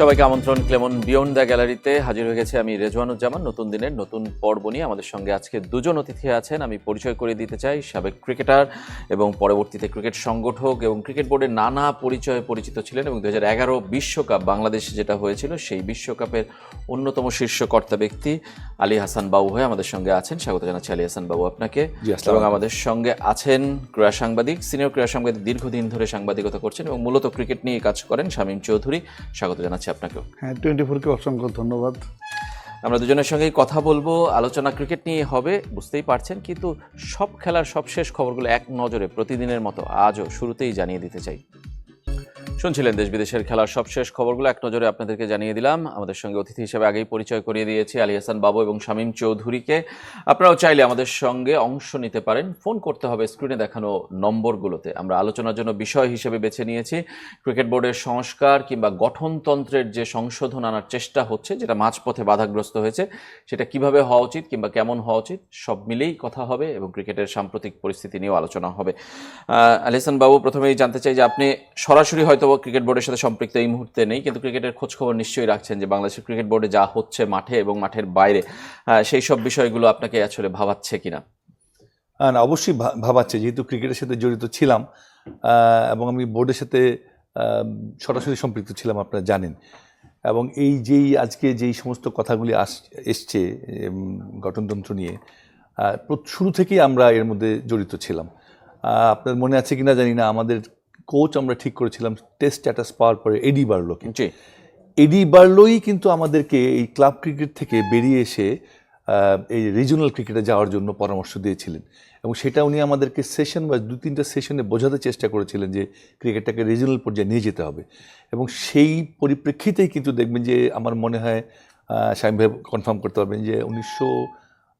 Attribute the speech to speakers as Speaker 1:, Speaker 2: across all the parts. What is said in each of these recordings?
Speaker 1: সবাইকে আমন্ত্রণ Clemon beyond the গ্যালারিতে হাজির হয়ে গেছে আমি রেজওয়ানুজ্জামান। নতুন দিনের নতুন পর্ব নিয়ে আমাদের সঙ্গে আজকে দুজন অতিথি আছেন। আমি পরিচয় করে দিতে চাই সাবেক ক্রিকেটার এবং পরবর্তীতে ক্রিকেট সংগঠক এবং ক্রিকেট বোর্ডের নানা পরিচয়ে পরিচিত ছিলেন এবং দু এগারো বিশ্বকাপ বাংলাদেশে যেটা হয়েছিল সেই বিশ্বকাপের অন্যতম শীর্ষ কর্তা ব্যক্তি আলী হাসান বাবু হয়ে আমাদের সঙ্গে আছেন। স্বাগত জানাচ্ছি আলী হাসান বাবু আপনাকে। এবং আমাদের সঙ্গে আছেন ক্রীড়া সাংবাদিক সিনিয়র ক্রীড়া সাংবাদিক দীর্ঘদিন ধরে সাংবাদিকতা করছেন এবং মূলত ক্রিকেট নিয়ে কাজ করেন শামীম চৌধুরী। স্বাগত জানাচ্ছি আপনাকেও।
Speaker 2: হ্যাঁ টোয়েন্টি ফোরকে অসংখ্য ধন্যবাদ।
Speaker 1: আমরা দুজনের সঙ্গেই কথা বলব। আলোচনা ক্রিকেট নিয়ে হবে বুঝতেই পারছেন কিন্তু সব খেলার সবশেষ খবরগুলো এক নজরে প্রতিদিনের মতো আজও শুরুতেই জানিয়ে দিতে চাই। শুনছিলেন দেশ বিদেশের খেলার সবশেষ খবরগুলো এক নজরে আপনাদেরকে জানিয়ে দিলাম। আমাদের সঙ্গে অতিথি হিসেবে আগেই পরিচয় করিয়ে দিয়েছি আলী হাসান বাবু এবং শামীম চৌধুরীকে। আপনারাও চাইলে আমাদের সঙ্গে অংশ নিতে পারেন। ফোন করতে হবে স্ক্রিনে দেখানো নম্বরগুলোতে। আমরা আলোচনার জন্য বিষয় হিসেবে বেছে নিয়েছি। ক্রিকেট বোর্ডের সংস্কার কিংবা গঠনতন্ত্রের যে সংশোধন আনার চেষ্টা হচ্ছে যেটা মাঝপথে বাধাগ্রস্ত হয়েছে সেটা কীভাবে হওয়া উচিত কিংবা কেমন হওয়া উচিত সব মিলেই কথা হবে এবং ক্রিকেটের সাম্প্রতিক পরিস্থিতি নিয়েও আলোচনা হবে। আহ, আলিহাসান বাবু প্রথমেই জানতে চাই যে আপনি সরাসরি হয়তো ক্রিকেট বোর্ডের সাথে সম্পৃক্ত এই মুহূর্তে নেই, কিন্তু ক্রিকেটের খোঁজ খবর নিশ্চয়ই রাখছেন যে বাংলাদেশের ক্রিকেট বোর্ডে যা হচ্ছে মাঠে এবং মাঠের বাইরে সেই সব বিষয়গুলো আপনাকে আসলে ভাবাচ্ছে কিনা?
Speaker 3: না, অবশ্যই ভাবাচ্ছে, যেহেতু ক্রিকেটের সাথে জড়িত ছিলাম এবং আমি বোর্ডের সাথে সরাসরি সম্পৃক্ত ছিলাম, আপনারা জানেন। এবং এই যেই আজকে যেই সমস্ত কথাগুলি আস, এসছে গঠনতন্ত্র নিয়ে শুরু থেকেই আমরা এর মধ্যে জড়িত ছিলাম। আপনার মনে আছে কিনা জানি না, আমাদের কোচ আমরা ঠিক করেছিলাম টেস্ট স্ট্যাটাস পাওয়ার পরে এডি বার্লোকে। এডি বার্লোই কিন্তু আমাদেরকে এই ক্লাব ক্রিকেট থেকে বেরিয়ে এসে এই রিজিওনাল ক্রিকেটে যাওয়ার জন্য পরামর্শ দিয়েছিলেন। এবং সেটা উনি আমাদেরকে সেশন বা দু তিনটা সেশনে বোঝাতে চেষ্টা করেছিলেন যে ক্রিকেটটাকে রিজিওনাল পর্যায়ে নিয়ে যেতে হবে। এবং সেই পরিপ্রেক্ষিতেই কিন্তু দেখবেন যে আমার মনে হয় ভাই কনফার্ম করতে পারবেন যে উনিশশো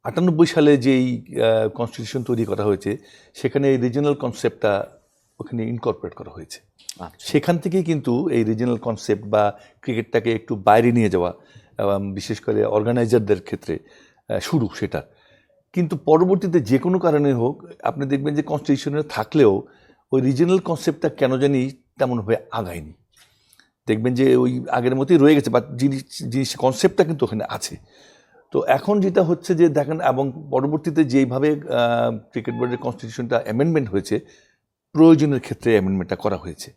Speaker 3: আটানব্বই সালে যেই কনস্টিটিউশন তৈরি করা হয়েছে সেখানে এই রিজিওনাল কনসেপ্টটা ওখানে ইনকর্পোরেট করা হয়েছে।
Speaker 1: আচ্ছা।
Speaker 3: সেখান থেকেই কিন্তু এই রিজিনাল কনসেপ্ট বা ক্রিকেটটাকে একটু বাইরে নিয়ে যাওয়া বিশেষ করে অর্গানাইজারদের ক্ষেত্রে শুরু সেটা। কিন্তু পরবর্তীতে যে কোনো কারণে হোক আপনি দেখবেন যে কনস্টিটিউশনে থাকলেও ওই রিজিনাল কনসেপ্টটা কেন জানি তেমনভাবে আগায়নি। দেখবেন যে ওই আগের মতোই রয়ে গেছে বা জিনিস জিনিস কনসেপ্টটা কিন্তু ওখানে আছে। তো এখন যেটা হচ্ছে যে দেখেন এবং পরবর্তীতে যেইভাবে ক্রিকেট বোর্ডের কনস্টিটিউশনটা অ্যামেন্ডমেন্ট হয়েছে প্রয়োজনের ক্ষেত্রে অ্যামেন্ডমেন্টটা করা হয়েছে।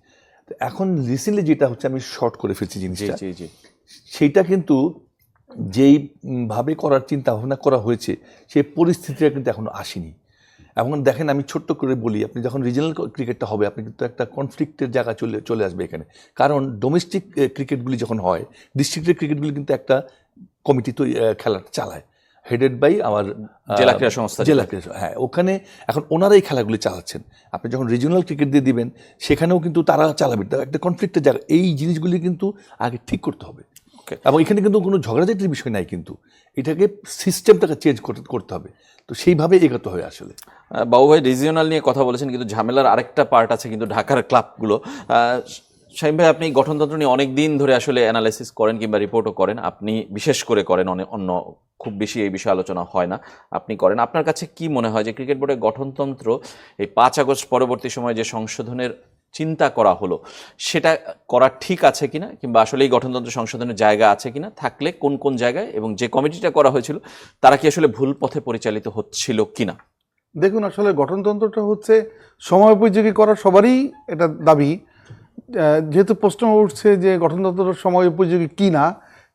Speaker 3: তো এখন রিসেন্টলি যেটা হচ্ছে আমি শর্ট করে ফেলছি জিনিসটা। সেইটা কিন্তু যেইভাবে করার চিন্তা ভাবনা করা হয়েছে সেই পরিস্থিতিটা কিন্তু এখনও আসেনি। এখন দেখেন আমি ছোট্ট করে বলি আপনি যখন রিজনাল ক্রিকেটটা হবে আপনি কিন্তু একটা কনফ্লিক্টের জায়গা চলে চলে আসবে এখানে। কারণ ডোমেস্টিক ক্রিকেটগুলি যখন হয় ডিস্ট্রিক্টের ক্রিকেটগুলি কিন্তু একটা কমিটি তো খেলাটা চালায়। হেডেড বাই আমার
Speaker 1: জেলা ক্রীড়া সংস্থা
Speaker 3: জেলা ক্রীড়া হ্যাঁ ওখানে এখন ওনারাই খেলাগুলি চালাচ্ছেন। আপনি যখন রিজিওনাল ক্রিকেট দিয়ে দিবেন সেখানেও কিন্তু তারা চালাবেন একটা কনফ্লিক্টের জায়গা এই জিনিসগুলি কিন্তু আগে ঠিক করতে হবে। এবং এখানে কিন্তু কোনো ঝগড়াঝাটির বিষয় নাই কিন্তু। এটাকে সিস্টেমটাকে চেঞ্জ করতে করতে হবে। তো সেইভাবে এগোতে হবে আসলে।
Speaker 1: বাবু ভাই রিজিওনাল নিয়ে কথা বলেছেন কিন্তু ঝামেলার আরেকটা পার্ট আছে কিন্তু ঢাকার ক্লাবগুলো শাহিম ভাই, আপনি গঠনতন্ত্র নিয়ে অনেক দিন ধরে আসলে অ্যানালাইসিস করেন কিংবা রিপোর্টও করেন। আপনি বিশেষ করে করেন অনেক অন্য খুব বেশি এই বিষয়ে আলোচনা হয় না। আপনি করেন। আপনার কাছে কি মনে হয় যে ক্রিকেট বোর্ডের গঠনতন্ত্র, এই পাঁচ আগস্ট পরবর্তী সময়ে যে সংশোধনের চিন্তা করা হলো, সেটা করা ঠিক আছে কিনা? কিংবা আসলে এই গঠনতন্ত্র সংশোধনের জায়গা আছে কিনা? থাকলে কোন কোন জায়গায় এবং যে কমিটিটা করা হয়েছিল, তারা কি আসলে ভুল পথে পরিচালিত হচ্ছিল কিনা?
Speaker 2: দেখুন, আসলে গঠনতন্ত্রটা হচ্ছে সময় উপযোগী করা সবারই এটা দাবি। যেহেতু প্রশ্ন উঠছে যে গঠনতন্ত্র সময় উপযোগী কি না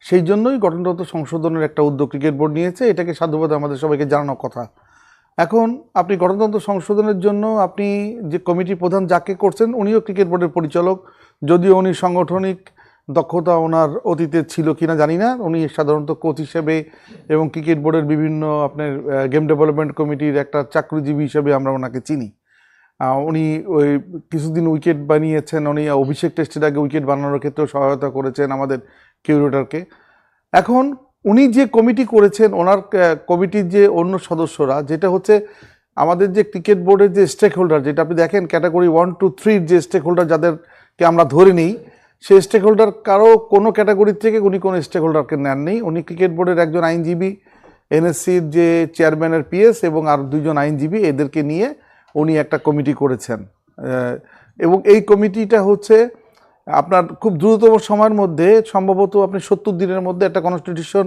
Speaker 2: সেই জন্যই গঠনতন্ত্র সংশোধনের একটা উদ্যোগ ক্রিকেট বোর্ড নিয়েছে। এটাকে সাধুবাদ আমাদের সবাইকে জানানোর কথা। এখন আপনি গণতন্ত্র সংশোধনের জন্য আপনি যে কমিটি প্রধান যাকে করছেন, উনিও ক্রিকেট বোর্ডের পরিচালক। যদিও উনি সাংগঠনিক দক্ষতা ওনার অতীতে ছিল কিনা জানি না। উনি সাধারণত কোচ হিসেবে এবং ক্রিকেট বোর্ডের বিভিন্ন আপনার গেম ডেভেলপমেন্ট কমিটির একটা চাকরিজীবী হিসেবে আমরা ওনাকে চিনি। উনি ওই কিছুদিন উইকেট বানিয়েছেন, উনি অভিষেক টেস্টের আগে উইকেট বানানোর ক্ষেত্রেও সহায়তা করেছেন আমাদের কিউরেটরকে। এখন উনি যে কমিটি করেছেন, ওনার কমিটির যে অন্য সদস্যরা, যেটা হচ্ছে আমাদের যে ক্রিকেট বোর্ডের যে স্টেক হোল্ডার যেটা আপনি দেখেন ক্যাটাগরি ওয়ান, টু, থ্রির যে স্টেক হোল্ডার যাদেরকে আমরা ধরে নিই, সেই স্টেক হোল্ডার কারও কোনো ক্যাটাগরির থেকে উনি কোনো স্টেক হোল্ডারকে নেননি। উনি ক্রিকেট বোর্ডের একজন আইনজীবী এনএসসির যে চেয়ারম্যানের পিএস এবং আর দুজন আইনজীবী এদেরকে নিয়ে উনি একটা কমিটি করেছেন। এবং এই কমিটিটা হচ্ছে আপনার খুব দ্রুততম সময়ের মধ্যে সম্ভবত আপনি সত্তর দিনের মধ্যে একটা কনস্টিটিউশন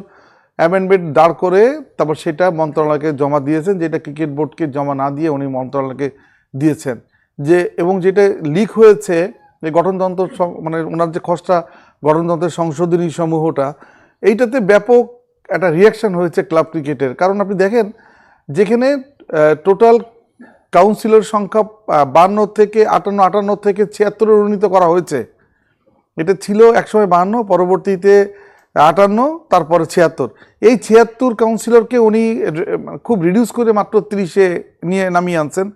Speaker 2: অ্যামেন্ডমেন্ট দাঁড় করে তারপর সেটা মন্ত্রণালয়কে জমা দিয়েছেন, যেটা ক্রিকেট বোর্ডকে জমা না দিয়ে উনি মন্ত্রণালয়কে দিয়েছেন। যে এবং যেটা লিক হয়েছে, যে গঠনতন্ত্র মানে ওনার যে খসড়া গঠনতন্ত্রের সংশোধনী সমূহটা, এইটাতে ব্যাপক একটা রিয়াকশন হয়েছে ক্লাব ক্রিকেটের কারণ আপনি দেখেন, যেখানে টোটাল কাউন্সিলর সংখ্যা বান্ন থেকে আটান্ন আটান্ন থেকে ছিয়াত্তরে উন্নীত করা হয়েছে। এটা ছিল একসময় বাহান্ন পরবর্তীতে আটান্ন তারপরে ছিয়াত্তর। এই ছিয়াত্তর কাউন্সিলরকে উনি খুব রিডিউস করে মাত্র তিরিশে নিয়ে নামিয়ে আনছেন।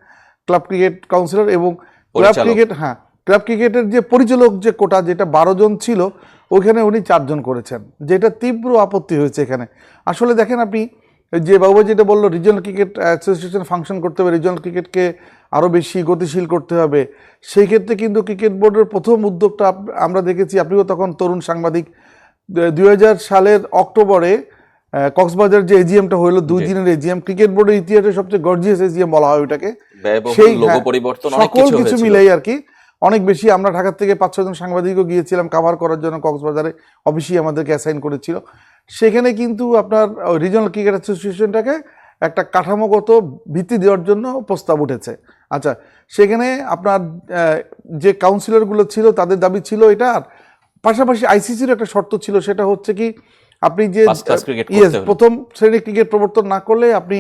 Speaker 2: ক্লাব ক্রিকেট কাউন্সিলর এবং ক্লাব ক্রিকেট হ্যাঁ ক্লাব ক্রিকেটের যে পরিচালক যে কোটা যেটা বারো জন ছিল ওইখানে উনি চারজন করেছেন যেটা তীব্র আপত্তি হয়েছে এখানে। আসলে দেখেন আপনি যে বাবু যেটা বলল রিজিয়নাল ক্রিকেট অ্যাসোসিয়েশন ফাংশন করতে হবে রিজিয়নাল ক্রিকেটকে আরও বেশি গতিশীল করতে হবে। সেই ক্ষেত্রে কিন্তু ক্রিকেট বোর্ডের প্রথম উদ্যোগটা আমরা দেখেছি আপনিও তখন তরুণ সাংবাদিক। দুই হাজার সালের অক্টোবরে কক্সবাজার যে এজিএমটা হলো দুই দিনের এজিএম ক্রিকেট বোর্ডের ইতিহাসে সবচেয়ে গর্জিয়াস এজিএম বলা হয় ওইটাকে। সেই হ্যাঁ,
Speaker 1: পরিবর্তন
Speaker 2: সকল
Speaker 1: কিছু।
Speaker 2: মিলেই আর কি। অনেক বেশি আমরা ঢাকার থেকে পাঁচ ছজন সাংবাদিকও গিয়েছিলাম কাভার করার জন্য কক্সবাজারে অফিসই আমাদেরকে অ্যাসাইন করেছিল। সেখানে কিন্তু আপনার রিজনাল ক্রিকেট অ্যাসোসিয়েশনটাকে একটা কাঠামোগত ভিত্তি দেওয়ার জন্য প্রস্তাব উঠেছে। আচ্ছা সেখানে আপনার যে কাউন্সিলরগুলো ছিল তাদের দাবি ছিল এটা। আর পাশাপাশি আইসিসির একটা শর্ত ছিল সেটা হচ্ছে কি আপনি যে ইয়েস প্রথম শ্রেণির ক্রিকেট প্রবর্তন না করলে আপনি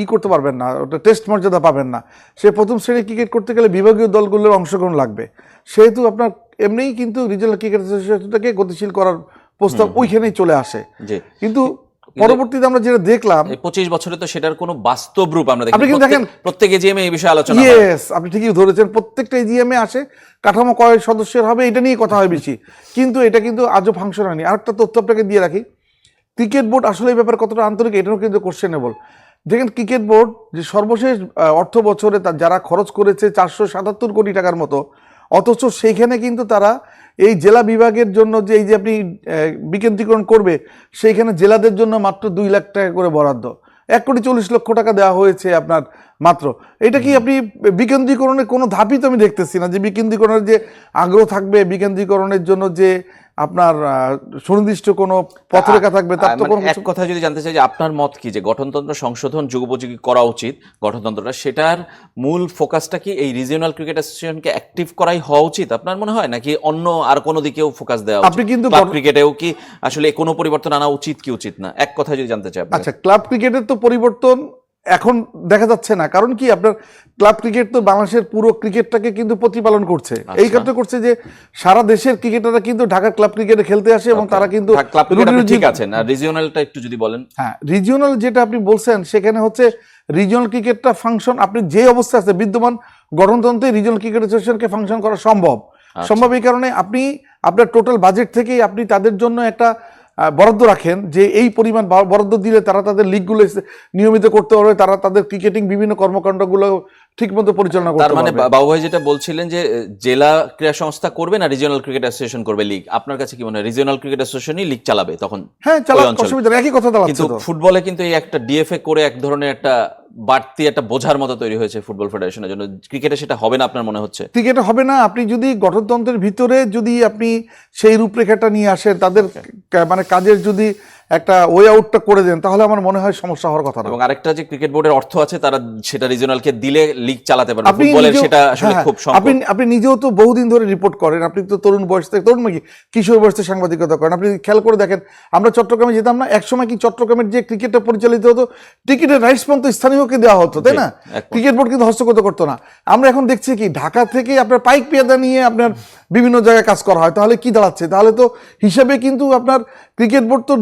Speaker 2: ই করতে পারবেন না ওটা টেস্ট মর্যাদা পাবেন না। সে প্রথম শ্রেণির ক্রিকেট করতে গেলে বিভাগীয় দলগুলোর অংশগ্রহণ লাগবে। সেহেতু আপনার এমনিই কিন্তু রিজনাল ক্রিকেট অ্যাসোসিয়েশনটাকে গতিশীল করার প্রস্তাব ওইখানেই চলে আসে। কিন্তু পরবর্তীতে আমরা যেটা দেখলাম
Speaker 1: এই পঁচিশ বছরে তো সেটার কোনো বাস্তব রূপ আমরা দেখি
Speaker 2: আপনি কিন্তু দেখেন-
Speaker 1: প্রত্যেক এজিএমে এই বিষয়ে আলোচনা
Speaker 2: ইয়েস আপনি ঠিকই ধরেছেন প্রত্যেকটা এজিএমে আসে কাঠামো কয় সদস্যের হবে এটা নিয়ে কথা হয় বেশি। কিন্তু এটা কিন্তু আজও ফাংশন হয়নি। আরেকটা তথ্য আপনাকে দিয়ে রাখি ক্রিকেট বোর্ড আসলে এই ব্যাপারে কতটা আন্তরিক এটাও কিন্তু কোশ্চেনেবল দেখেন ক্রিকেট বোর্ড যে সর্বশেষ অর্থ বছরে তার যারা খরচ করেছে চারশো সাতাত্তর কোটি টাকার মতো অথচ সেইখানে কিন্তু তারা এই জেলা বিভাগের জন্য যে এই যে আপনি বিকেন্দ্রীকরণ করবে সেইখানে জেলাদের জন্য মাত্র দুই লাখ টাকা করে বরাদ্দ। এক কোটি চল্লিশ লক্ষ টাকা দেওয়া হয়েছে আপনার মাত্র। এটা কি আপনি বিকেন্দ্রীকরণের কোনো ধাপই তো আমি দেখতেছি না যে বিকেন্দ্রীকরণের যে আগ্রহ থাকবে বিকেন্দ্রীকরণের জন্য যে আপনার সুনির্দিষ্ট কোনো পথরেখা থাকবে তার তো
Speaker 1: মানে
Speaker 2: কোনো
Speaker 1: এক
Speaker 2: কিছু-
Speaker 1: কথা যদি জানতে চাই যে আপনার মত কি যে গঠনতন্ত্র সংশোধন যুগোপযোগী করা উচিত গঠনতন্ত্রটা সেটার মূল ফোকাসটা কি এই রিজিওনাল ক্রিকেট অ্যাসোসিয়েশনকে অ্যাক্টিভ করাই হওয়া উচিত? আপনার মনে হয়? নাকি অন্য আর কোনো দিকেও ফোকাস দেওয়া
Speaker 2: আপনি কিন্তু
Speaker 1: ক্লাব ক্রিকেটেও কি আসলে কোনো পরিবর্তন আনা উচিত কি উচিত না? এক কথা যদি জানতে চাই
Speaker 2: আচ্ছা ক্লাব ক্রিকেটের তো পরিবর্তন এখন দেখা যাচ্ছে না। কারণ কি? আপনার ক্লাব ক্রিকেট তো বাংলাদেশের পুরো ক্রিকেটটাকে কিন্তু প্রতিপালন করছে। এই
Speaker 1: আচ্ছা।
Speaker 2: ক্ষেত্রে করছে যে সারা দেশের ক্রিকেটাররা কিন্তু ঢাকার ক্লাব ক্রিকেটে খেলতে আসে এবং তারা কিন্তু
Speaker 1: ঠিক আছেন। আর রিজিওনালটা একটু যদি বলেন।
Speaker 2: হ্যাঁ রিজিওনাল যেটা আপনি বলছেন সেখানে হচ্ছে রিজিওনাল ক্রিকেটটা ফাংশন আপনি যে অবস্থা আছে বিদ্যমান গঠনতন্ত্রে রিজিওনাল ক্রিকেট অ্যাসোসিয়েশনকে ফাংশন করা সম্ভব। সম্ভব এই কারণে আপনি আপনার টোটাল বাজেট থেকেই আপনি তাদের জন্য একটা বরাদ্দ রাখেন যে এই পরিমাণ বরাদ্দ দিলে তারা তাদের লিগগুলো নিয়মিত করতে পারবে, তারা তাদের ক্রিকেটিং বিভিন্ন কর্মকাণ্ডগুলো ঠিকমতো পরিচালনা
Speaker 1: তার
Speaker 2: করতে
Speaker 1: মানে
Speaker 2: পারবে।
Speaker 1: বা- বাবু ভাই যেটা বলছিলেন যে জেলা ক্রীড়া সংস্থা করবে না রিজিওনাল ক্রিকেট অ্যাসোসিয়েশন করবে লিগ আপনার কাছে কি মনে হয়? রিজিওনাল ক্রিকেট অ্যাসোসিয়েশনই লিগ চালাবে তখন
Speaker 2: হ্যাঁ
Speaker 1: ওই
Speaker 2: চালা অসুবিধা নেই, একই কথা
Speaker 1: কিন্তু
Speaker 2: দাঁড়াচ্ছে তো।
Speaker 1: ফুটবলে কিন্তু এই একটা ডিএফএ করে এক ধরনের একটা বাড়তি একটা বোঝার মতো তৈরি হয়েছে ফুটবল ফেডারেশনের জন্য। ক্রিকেটে সেটা হবে না আপনার মনে হচ্ছে?
Speaker 2: ক্রিকেট হবে না আপনি যদি গঠনতন্ত্রের ভিতরে যদি আপনি সেই রূপরেখাটা নিয়ে আসেন তাদের মানে কাজের যদি একটা ওয়ে আউটটা করে দেন তাহলে আমার মনে হয় সমস্যা হওয়ার কথা না
Speaker 1: এবং আরেকটা যে ক্রিকেট বোর্ডের অর্থ আছে তারা সেটা রিজিওনালকে দিলে লিগ চালাতে পারবে। ফুটবলের সেটা আসলে
Speaker 2: হ্যাঁ,
Speaker 1: খুব
Speaker 2: আপনি আপনি নিজেও তো বহুদিন ধরে রিপোর্ট করেন আপনি তো তরুণ বয়স থেকে তরুণ নাকি কিশোর বয়স থেকে সাংবাদিকতা করেন। আপনি খেয়াল করে দেখেন আমরা চট্টগ্রামে যেতাম না একসময় কি চট্টগ্রামের যে ক্রিকেটটা পরিচালিত হতো টিকিটের রাইটস পর্যন্ত স্থানীয়কে দেওয়া হতো তাই না? ক্রিকেট বোর্ড কিন্তু হস্তগত করতো না। আমরা এখন দেখছি কি ঢাকা থেকে আপনার পাইক পেয়াদা নিয়ে আপনার বিভিন্ন জায়গায় কাজ করা হয়। তাহলে কি দাঁড়াচ্ছে? তাহলে তো হিসাবে কিন্তু আপনার ক্রিকেট বোর্ড তো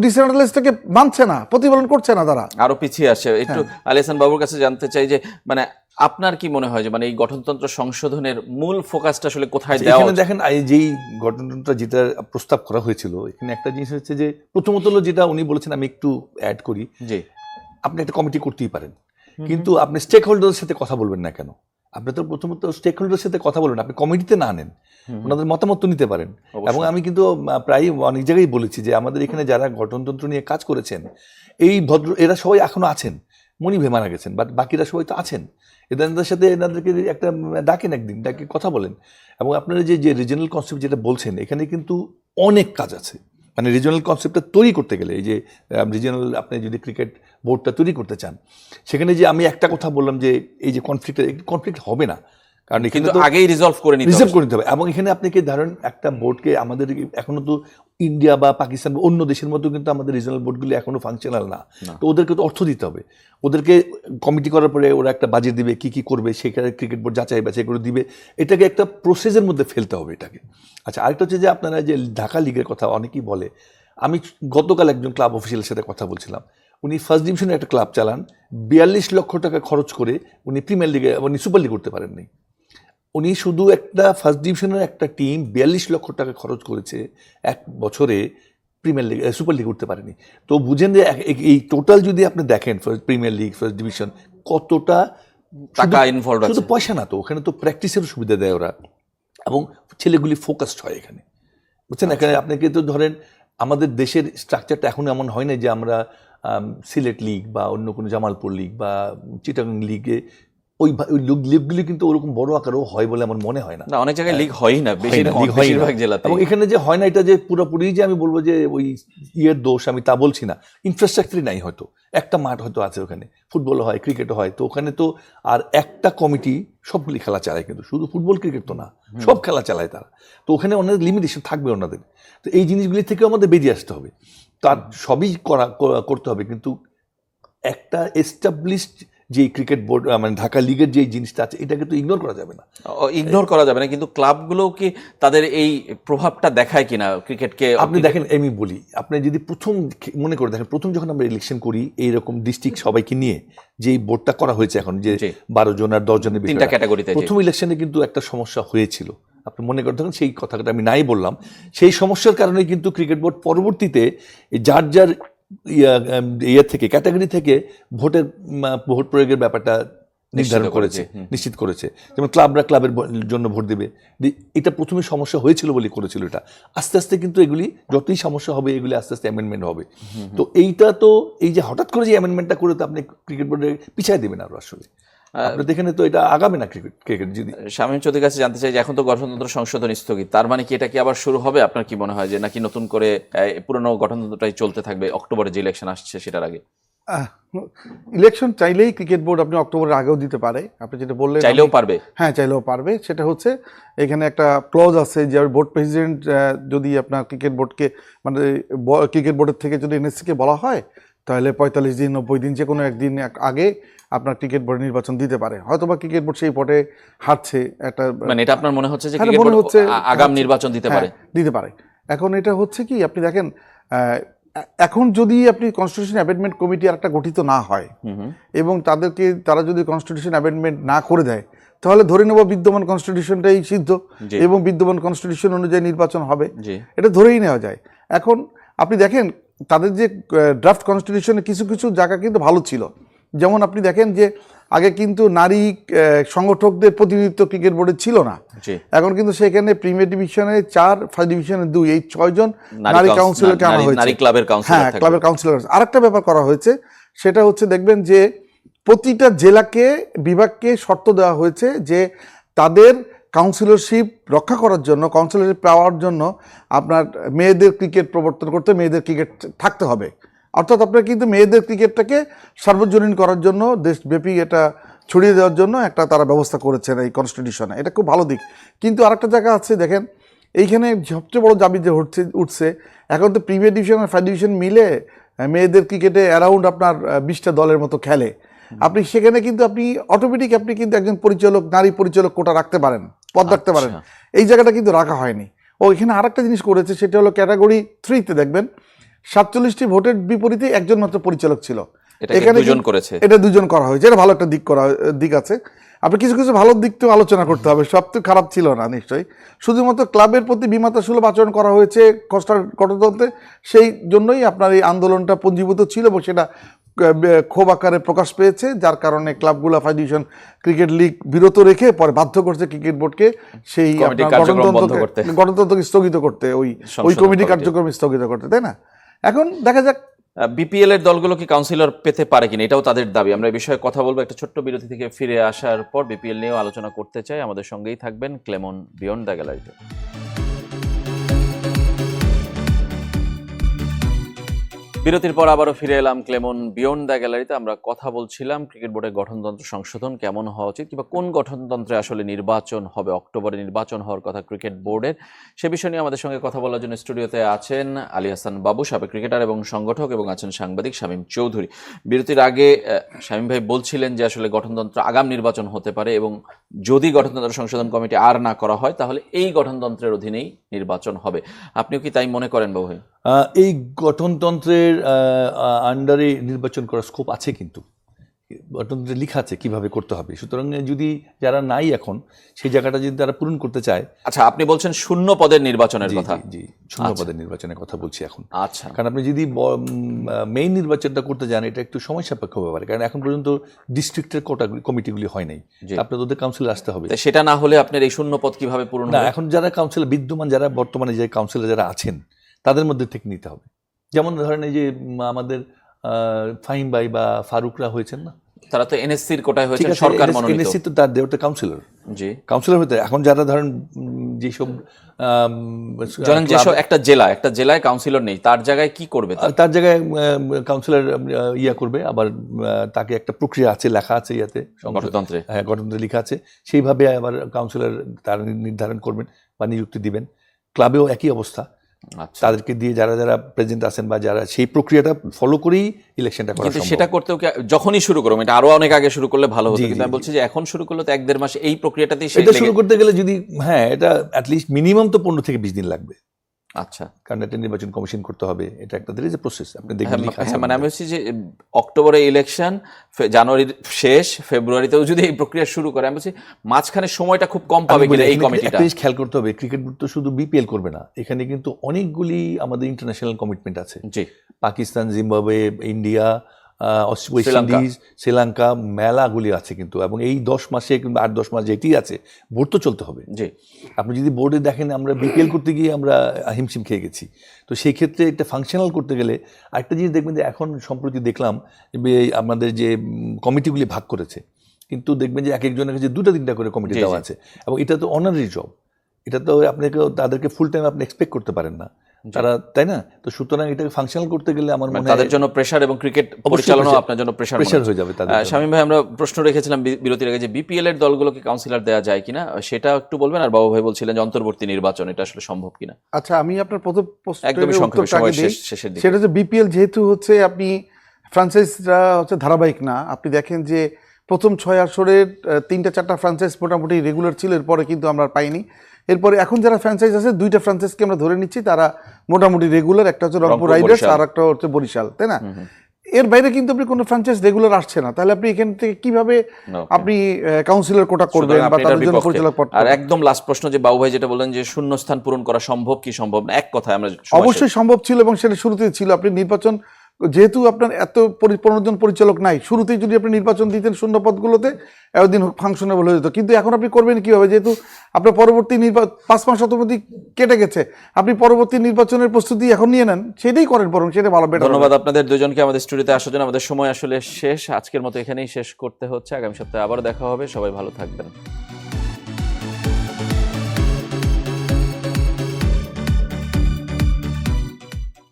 Speaker 2: মানছে না প্রতিপালন করছে না তারা।
Speaker 1: আরও পিছিয়ে একটু
Speaker 2: হ্যাঁ।
Speaker 1: আলিয়াসান বাবুর কাছে জানতে চাই যে মানে আপনার কি মনে হয় যে মানে এই গঠনতন্ত্র সংশোধনের মূল ফোকাসটা আসলে কোথায় দেওয়া
Speaker 3: এখানে দেখেন এই যেই গঠনতন্ত্র যেটা প্রস্তাব করা হয়েছিল এখানে একটা জিনিস হচ্ছে যে প্রথমত হলো যেটা উনি বলেছেন আমি একটু অ্যাড করি।
Speaker 1: জি।
Speaker 3: আপনি একটা কমিটি করতেই পারেন। কিন্তু আপনি স্টেক হোল্ডারের সাথে কথা বলবেন না কেন? আপনি তো প্রথমত স্টেক হোল্ডারের সাথে কথা বলবেন আপনি কমিটিতে না নেন ওনাদের মতামত তো নিতে পারেন। এবং আমি কিন্তু প্রায় অনেক জায়গায় বলেছি যে আমাদের এখানে যারা গঠনতন্ত্র নিয়ে কাজ করেছেন এই ভদ্র এরা সবাই এখনও আছেন মনিভে মারা গেছেন বাট বাকিরা সবাই তো আছেন। এদের সাথে এনাদেরকে একটা ডাকেন একদিন ডাকে কথা বলেন। এবং আপনারা যে যে রিজনাল কনসেপ্ট যেটা বলছেন এখানে কিন্তু অনেক কাজ আছে। মানে রিজনাল কনসেপ্টটা তৈরি করতে গেলে, এই যে রিজনাল আপনি যদি ক্রিকেট বোর্ডটা তৈরি করতে চান, সেখানে যে আমি একটা কথা বললাম যে, এই যে কনফ্লিক্ট কনফ্লিক্ট হবে না। কারণ এখানে
Speaker 1: কিন্তু
Speaker 3: তো
Speaker 1: আগেই রিজলভ করে নিতে
Speaker 3: রিজার্ভ
Speaker 1: হবে।
Speaker 3: করে নিতে হবে। এবং এখানে আপনাকে ধরেন একটা বোর্ডকে আমাদের এখনও তো ইন্ডিয়া বা পাকিস্তান বা অন্য দেশের মতো কিন্তু আমাদের রিজনাল বোর্ডগুলি এখনও ফাংশনাল না। তো ওদেরকে তো অর্থ দিতে হবে। ওদেরকে কমিটি করার পরে ওরা একটা বাজেট দিবে কি কি করবে সেখানে ক্রিকেট বোর্ড যাচাই বাছাই করে দিবে। এটাকে একটা প্রসেসের মধ্যে ফেলতে হবে এটাকে। আচ্ছা আরেকটা হচ্ছে যে আপনারা যে ঢাকা লিগের কথা অনেকেই বলে আমি গতকাল একজন ক্লাব অফিসিয়ালের সাথে কথা বলছিলাম। উনি ফার্স্ট ডিভিশনে একটা ক্লাব চালান বিয়াল্লিশ লক্ষ টাকা খরচ করে উনি প্রিমিয়ার লিগে উনি সুপার লিগ করতে পারেননি। উনি শুধু একটা ফার্স্ট ডিভিশনের একটা টিম বিয়াল্লিশ লক্ষ টাকা খরচ করেছে এক বছরে প্রিমিয়ার লিগ সুপার লিগ উঠতে পারেনি। তো বুঝেন যে এই- টোটাল যদি আপনি দেখেন first premier league first division কতটা
Speaker 1: টাকা ইনভলভ
Speaker 3: শুধু পয়সা না তো ওখানে তো প্র্যাকটিসের সুবিধা দেয় ওরা। এবং ছেলেগুলি ফোকাসড হয় এখানে। বুঝছেন? এখানে আপনাকে তো ধরেন আমাদের দেশের স্ট্রাকচারটা এখন এমন হয় না যে আমরা সিলেট লিগ বা অন্য কোনো জামালপুর লিগ বা চিটাগাং লিগে ওই ওই লিগ- লিগগুলি কিন্তু ওরকম বড় আকারেও হয় বলে আমার মনে হয় না।
Speaker 1: না অনেক জায়গায় লিগ হয়ই না
Speaker 3: হয়
Speaker 1: বেশিরভাগ জেলাতে
Speaker 3: এবং এখানে যে হয় না এটা যে পুরোপুরি যে আমি বলব যে ওই ইয়ের দোষ আমি তা বলছি না। ইনফ্রাস্ট্রাকচারই নাই হয়তো। একটা মাঠ হয়তো আছে ওখানে। ফুটবল হয় ক্রিকেট হয়। তো ওখানে তো আর একটা কমিটি সবগুলি খেলা চালায় কিন্তু। শুধু ফুটবল ক্রিকেট তো না। সব খেলা চালায় তারা। তো ওখানে অনেক লিমিটেশন থাকবে ওনাদের। তো এই জিনিসগুলি থেকে আমাদের বেরিয়ে আসতে হবে। তার সবই করা- করতে হবে। কিন্তু একটা এস্টাবলিশড যে ক্রিকেট বোর্ড মানে ঢাকা লিগের যে জিনিসটা আছে এটাকে তো ইগনোর করা যাবে না।
Speaker 1: ইগনোর করা যাবে না কিন্তু ক্লাবগুলো কি তাদের এই প্রভাবটা দেখায় কিনা ক্রিকেটকে
Speaker 3: আপনি দেখেন আমি বলি আপনি যদি প্রথম মনে করে দেখেন প্রথম যখন আমরা ইলেকশন করি এইরকম ডিস্ট্রিক্ট সবাইকে নিয়ে যে বোর্ডটা করা হয়েছে এখন যে বারো জন আর দশ জনের
Speaker 1: তিনটা ক্যাটাগরিতে
Speaker 3: প্রথম ইলেকশনে কিন্তু একটা সমস্যা হয়েছিল। আপনি মনে করে দেখেন সেই কথাটা আমি নাই বললাম। সেই সমস্যার কারণে কিন্তু ক্রিকেট বোর্ড পরবর্তীতে যার যার ইয়া থেকে ক্যাটাগরি থেকে ভোটের ভোট প্রয়োগের ব্যাপারটা নির্ধারণ করেছে, নিশ্চিত করেছে। যেমন ক্লাবরা ক্লাবের জন্য ভোট দেবে। এটা প্রথমে সমস্যা হয়েছিল বলে করেছিল এটা। আস্তে আস্তে কিন্তু এগুলি যতই সমস্যা হবে এগুলি আস্তে আস্তে অ্যামেন্ডমেন্ট হবে। তো এইটা তো এই যে হঠাৎ করে যে অ্যামেন্ডমেন্টটা করে তো আপনি ক্রিকেট বোর্ডে পিছিয়ে দেবেন আরও আসলে। আপনাদের এখানে তো এটা আগামে না ক্রিকেট ক্রিকেট যদি
Speaker 1: শামীম চৌধুরীর কাছে জানতে চাই যে এখন তো গঠনতন্ত্র সংশোধন স্থগিত। তার মানে কি এটা কি আবার শুরু হবে? আপনার কি মনে হয় যে নাকি নতুন করে পুরনো গঠনতন্ত্রটাই চলতে থাকবে? অক্টোবরে যে ইলেকশন আসছে সেটার আগে।
Speaker 2: ইলেকশন চাইলেই ক্রিকেট বোর্ড আপনি অক্টোবরের আগেও দিতে পারে। আপনি যেটা বললেন
Speaker 1: চাইলেও পারবে।
Speaker 2: হ্যাঁ চাইলেও পারবে। সেটা হচ্ছে এখানে একটা ক্লজ আছে যে বোর্ড প্রেসিডেন্ট যদি আপনার ক্রিকেট বোর্ডকে মানে ক্রিকেট বোর্ডের থেকে যদি এনএসসিকে বলা হয় তাহলে পঁয়তাল্লিশ দিন নব্বই দিন যে কোনো একদিন এক- আগে আপনার ক্রিকেট বোর্ড নির্বাচন দিতে পারে। হয়তোবা ক্রিকেট বোর্ড সেই পটে হারছে একটা
Speaker 1: মানে এটা আপনার মনে হচ্ছে যে
Speaker 2: হ্যাঁ,
Speaker 1: ক্রিকেট
Speaker 2: মনে
Speaker 1: বোর্ড
Speaker 2: হচ্ছে
Speaker 1: আগাম নির্বাচন দিতে
Speaker 2: হ্যাঁ,
Speaker 1: পারে।
Speaker 2: দিতে পারে। এখন এটা হচ্ছে কি আপনি দেখেন এখন যদি আপনি কনস্টিটিউশন অ্যামেন্ডমেন্ট কমিটি আর একটা গঠিত না হয়। এবং তাদেরকে তারা যদি কনস্টিটিউশন অ্যামেন্ডমেন্ট না করে দেয় তাহলে ধরে নেব বিদ্যমান কনস্টিটিউশনটাই সিদ্ধ এবং বিদ্যমান কনস্টিটিউশন অনুযায়ী নির্বাচন হবে। এটা ধরেই নেওয়া যায়। এখন আপনি দেখেন তাদের যে ড্রাফট কনস্টিটিউশনে কিছু কিছু জায়গা কিন্তু ভালো ছিল। যেমন আপনি দেখেন যে আগে কিন্তু নারী সংগঠকদের প্রতিনিধিত্ব ক্রিকেট বোর্ডে ছিল না। এখন কিন্তু সেখানে প্রিমিয়ার ডিভিশনে চার ফার্স্ট ডিভিশনে দুই এই ছয়জন
Speaker 1: নারী
Speaker 2: নারী
Speaker 1: কাউন্স-
Speaker 2: কাউন্সিলরকে আনা হয়েছে।
Speaker 1: ক্লাবের কাউন্সিলর
Speaker 2: হ্যাঁ। ক্লাবের কাউন্সিলর আরেকটা ব্যাপার করা হয়েছে সেটা হচ্ছে দেখবেন যে প্রতিটা জেলাকে বিভাগকে শর্ত দেওয়া হয়েছে যে তাদের কাউন্সিলরশিপ রক্ষা করার জন্য কাউন্সিলরশিপ পাওয়ার জন্য আপনার মেয়েদের ক্রিকেট প্রবর্তন করতে মেয়েদের ক্রিকেট থাকতে হবে। অর্থাৎ আপনার কিন্তু মেয়েদের ক্রিকেটটাকে সার্বজনীন করার জন্য, দেশব্যাপী এটা ছড়িয়ে দেওয়ার জন্য একটা তারা ব্যবস্থা করেছেন এই কনস্টিটিউশনে এটা খুব ভালো দিক। কিন্তু আরেকটা জায়গা আছে, দেখেন, এইখানে সবচেয়ে বড় দাবি যে উঠছে উঠছে, এখন তো প্রিমিয়ার ডিভিশন আর ফার্স্ট ডিভিশন মিলে মেয়েদের ক্রিকেটে অ্যারাউন্ড আপনার বিশটা দলের মতো খেলে। আপনি সেখানে কিন্তু আপনি অটোমেটিক আপনি কিন্তু একজন পরিচালক নারী পরিচালক কোটা রাখতে পারেন পদ রাখতে পারেন।
Speaker 1: আচ্ছা।
Speaker 2: এই জায়গাটা কিন্তু রাখা হয়নি। ও এখানে আরেকটা জিনিস করেছে সেটা হলো ক্যাটাগরি থ্রিতে দেখবেন সাতচল্লিশটি ভোটের বিপরীতে একজন মাত্র পরিচালক ছিল। এখানে
Speaker 1: দুজন করেছে।
Speaker 2: এটা দুজন করা হয়েছে এটা ভালো একটা দিক করা দিক আছে। আপনি কিছু কিছু ভালো দিক তো আলোচনা করতে হবে সব তো খারাপ ছিল না নিশ্চয়ই। শুধুমাত্র ক্লাবের প্রতি বিমাতা সুলভ আচরণ করা হয়েছে কষ্টার গণতন্ত্রে সেই জন্যই আপনার এই আন্দোলনটা পঞ্জীভূত ছিল এবং সেটা ক্ষোভ আকারে প্রকাশ পেয়েছে যার কারণে ক্লাবগুলো ফাইডিশন ক্রিকেট লিগ বিরত রেখে পরে বাধ্য করছে ক্রিকেট বোর্ডকে সেই গণতন্ত্রকে- গণতন্ত্রকে স্থগিত করতে ওই ওই কমিটি
Speaker 1: কমিটি।
Speaker 2: কার্যক্রম স্থগিত করতে তাই না? এখন দেখা যাক।
Speaker 1: বিপিএল এর দলগুলো কি কাউন্সিলর পেতে পারে কিনা এটাও তাদের দাবি। আমরা এই বিষয়ে কথা বলব একটা ছোট্ট বিরতি থেকে ফিরে আসার পর বিপিএল নিয়েও আলোচনা করতে চাই। আমাদের সঙ্গেই থাকবেন ক্লেমন বিয়ন্ড দ্য গ্যালারিতে। বিরতির পর আবারও ফিরে এলাম ক্লেমন বিয়ন্ড দ্য গ্যালারিতে। আমরা কথা বলছিলাম ক্রিকেট বোর্ডের গঠনতন্ত্র সংশোধন কেমন হওয়া উচিত কিংবা কোন গঠনতন্ত্রে আসলে নির্বাচন হবে? অক্টোবরে নির্বাচন হওয়ার কথা ক্রিকেট বোর্ডের। সে বিষয় নিয়ে আমাদের সঙ্গে কথা বলার জন্য স্টুডিওতে আছেন আলী হাসান বাবু, সাবেক ক্রিকেটার এবং সংগঠক এবং আছেন সাংবাদিক শামীম চৌধুরী। বিরতির আগে শামীম ভাই বলছিলেন যে আসলে গঠনতন্ত্র আগাম নির্বাচন হতে পারে এবং যদি গঠনতন্ত্র সংশোধন কমিটি আর না করা হয়, তাহলে এই গঠনতন্ত্রের অধীনেই নির্বাচন হবে। আপনিও কি তাই মনে করেন বাবু
Speaker 3: এই গঠনতন্ত্রের আন্ডারে নির্বাচন করার স্কোপ আছে কিন্তু। গঠনতন্ত্রে লেখা আছে কীভাবে করতে হবে। সুতরাং যদি যারা নাই এখন সেই জায়গাটা যদি তারা পূরণ করতে চায়
Speaker 1: আচ্ছা আপনি বলছেন শূন্য পদের নির্বাচনের কথা।
Speaker 3: জি, শূন্য পদের নির্বাচনের কথা বলছি এখন।
Speaker 1: আচ্ছা।
Speaker 3: কারণ আপনি যদি মেইন নির্বাচনটা করতে যান এটা একটু সময় সাপেক্ষ হতে পারে কারণ এখন পর্যন্ত ডিস্ট্রিক্টের কোটা কমিটিগুলি হয় নাই। আপনার ওদের কাউন্সিলে আসতে হবে।
Speaker 1: সেটা না হলে আপনার এই শূন্য পদ কীভাবে পূরণ
Speaker 3: না এখন যারা কাউন্সিলর বিদ্যমান যারা বর্তমানে যে কাউন্সিলর যারা আছেন তাদের মধ্যে থেকে নিতে হবে। যেমন ধরেন এই যে আমাদের ফাহিম ভাই বা ফারুকরা হয়েছেন না?
Speaker 1: তারা তো এনএসসির কোটায় হয়েছে সরকার মনোনীত।
Speaker 3: এনএসসি তো তার দেওয়াটা কাউন্সিলর
Speaker 1: জি।
Speaker 3: কাউন্সিলর হতে এখন যারা ধরেন যেসব
Speaker 1: ধরেন যেসব একটা জেলা একটা জেলায় কাউন্সিলর নেই তার জায়গায় কি করবে তারা?
Speaker 3: জায়গায় কাউন্সিলর ইয়া করবে আবার তাকে একটা প্রক্রিয়া আছে লেখা আছে ইয়াতে
Speaker 1: গণতন্ত্রে
Speaker 3: হ্যাঁ গঠনতন্ত্রে লেখা আছে। সেইভাবে আবার কাউন্সিলর তার নির্ধারণ করবেন বা নিযুক্তি দিবেন। ক্লাবেও একই অবস্থা। তাদেরকে দিয়ে যারা যারা প্রেজেন্ট আছেন বা যারা সেই প্রক্রিয়াটা ফলো করেই ইলেকশনটা করা
Speaker 1: কিন্তু সেটা করতেও যখনই শুরু করব এটা আরও অনেক আগে শুরু করলে ভালো হতো কিন্তু আমি বলছি যে এখন শুরু করলে তো এক দেড় মাস এই প্রক্রিয়াটাতেই
Speaker 3: এটা শুরু করতে গেলে যদি হ্যাঁ এটা অ্যাটলিস্ট মিনিমাম তো পনেরো থেকে বিশ দিন লাগবে।
Speaker 1: আচ্ছা।
Speaker 3: কারণ এটা নির্বাচন কমিশন করতে হবে এটা একটা দের প্রসেস আপনি
Speaker 1: হ্যাঁ,
Speaker 3: দেখবেন আছে
Speaker 1: হ্যাঁ, মানে আমি যে অক্টোবরে ইলেকশন জানুয়ারির শেষ ফেব্রুয়ারিতেও যদি এই প্রক্রিয়া শুরু করে আমি বলছি মাঝখানে সময়টা খুব কম পাবে কিনা এই কমিটিটা।
Speaker 3: একটা খেয়াল করতে হবে ক্রিকেট বোর্ড তো শুধু বিপিএল করবে না এখানে কিন্তু অনেকগুলি আমাদের ইন্টারন্যাশনাল কমিটমেন্ট আছে।
Speaker 1: জি।
Speaker 3: Pakistan Zimbabwe India West
Speaker 1: Sri Lanka.
Speaker 3: Indies Sri Lanka মেলাগুলি আছে কিন্তু এবং এই দশ মাসে কিংবা আট দশ মাস যেটি আছে বোর্ড তো চলতে হবে।
Speaker 1: যে
Speaker 3: আপনি যদি বোর্ডে দেখেন আমরা বিপিএল করতে গিয়ে আমরা হিমশিম খেয়ে গেছি। তো সেই ক্ষেত্রে একটা ফাংশনাল করতে গেলে আরেকটা জিনিস দেখবেন যে এখন সম্প্রতি দেখলাম যে আমাদের যে কমিটিগুলি ভাগ করেছে কিন্তু দেখবেন যে এক একজনের কাছে দুটো তিনটা করে কমিটি দেওয়া আছে এবং এটা তো অনারি জব এটা তো আপনাকে তাদেরকে ফুল টাইম আপনি এক্সপেক্ট করতে পারেন না। তারা তাই না? তো সুতরাং এটাকে ফাংশনাল করতে গেলে আমার
Speaker 1: মানে
Speaker 3: মনে
Speaker 1: তাদের জন্য প্রেশার এবং ক্রিকেট পরিচালনা আপনার জন্য প্রেশার
Speaker 3: প্রেশার হয়ে। যাবে তাদের।
Speaker 1: শামীম ভাই আমরা প্রশ্ন রেখেছিলাম বিরতির আগে যে বিপিএল এর দলগুলোকে কাউন্সিলর দেওয়া যায় কিনা সেটা একটু বলবেন? আর বাবু ভাই বলছিলেন যে অন্তর্বর্তী নির্বাচন এটা আসলে সম্ভব কিনা?
Speaker 2: আচ্ছা আমি আপনার প্রথম
Speaker 1: একদমই সংক্ষেপে সময় শেষ শেষের দিকে।
Speaker 2: সেটা হচ্ছে বিপিএল যেহেতু হচ্ছে আপনি ফ্রাঞ্চাইজরা হচ্ছে ধারাবাহিক না আপনি দেখেন যে প্রথম ছয় আসরের তিনটা চারটা ফ্রাঞ্চাইজ মোটামুটি রেগুলার ছিল এরপরে কিন্তু আমরা পাইনি। এরপরে এখন যারা ফ্র্যাঞ্চাইজ আছে দুইটা ফ্র্যাঞ্চাইজকে আমরা ধরে নিচ্ছি তারা মোটামুটি রেগুলার একটা হচ্ছে রংপুর রাইডার্স আর একটা হচ্ছে বরিশাল তাই না? এর বাইরে কিন্তু আপনি কোনো ফ্র্যাঞ্চাইজ রেগুলার আসছে না। তাহলে আপনি এখান থেকে কীভাবে আপনি কাউন্সিলর কোটা করবেন বা তাদের জন্য পরিচালক পদ
Speaker 1: আর একদম লাস্ট প্রশ্ন যে বাবু ভাই যেটা বললেন যে শূন্য স্থান পূরণ করা সম্ভব কি সম্ভব না এক কথায় আমরা
Speaker 2: অবশ্যই সম্ভব ছিল এবং সেটা শুরুতেই ছিল। আপনি নির্বাচন যেহেতু আপনার এত পনেরো জন পরিচালক নাই, শুরুতেই যদি আপনি নির্বাচন দিতেন শূন্য পদগুলোতে এতদিন ফাংশনেবল হয়ে যেত। কিন্তু এখন আপনি করবেন কীভাবে? যেহেতু আপনার পরবর্তী নির্বাচন পাঁচ মাস অতমধ্যে কেটে গেছে। আপনি পরবর্তী নির্বাচনের প্রস্তুতি এখন নিয়ে নেন, সেটাই করেন বরং সেটা ভালো বেটার
Speaker 1: ধন্যবাদ আপনাদের দুজনকে আমাদের স্টুডিওতে আসার জন্য। আমাদের সময় আসলে শেষ। আজকের মতো এখানেই শেষ করতে হচ্ছে। আগামী সপ্তাহে আবার দেখা হবে। সবাই ভালো থাকবেন।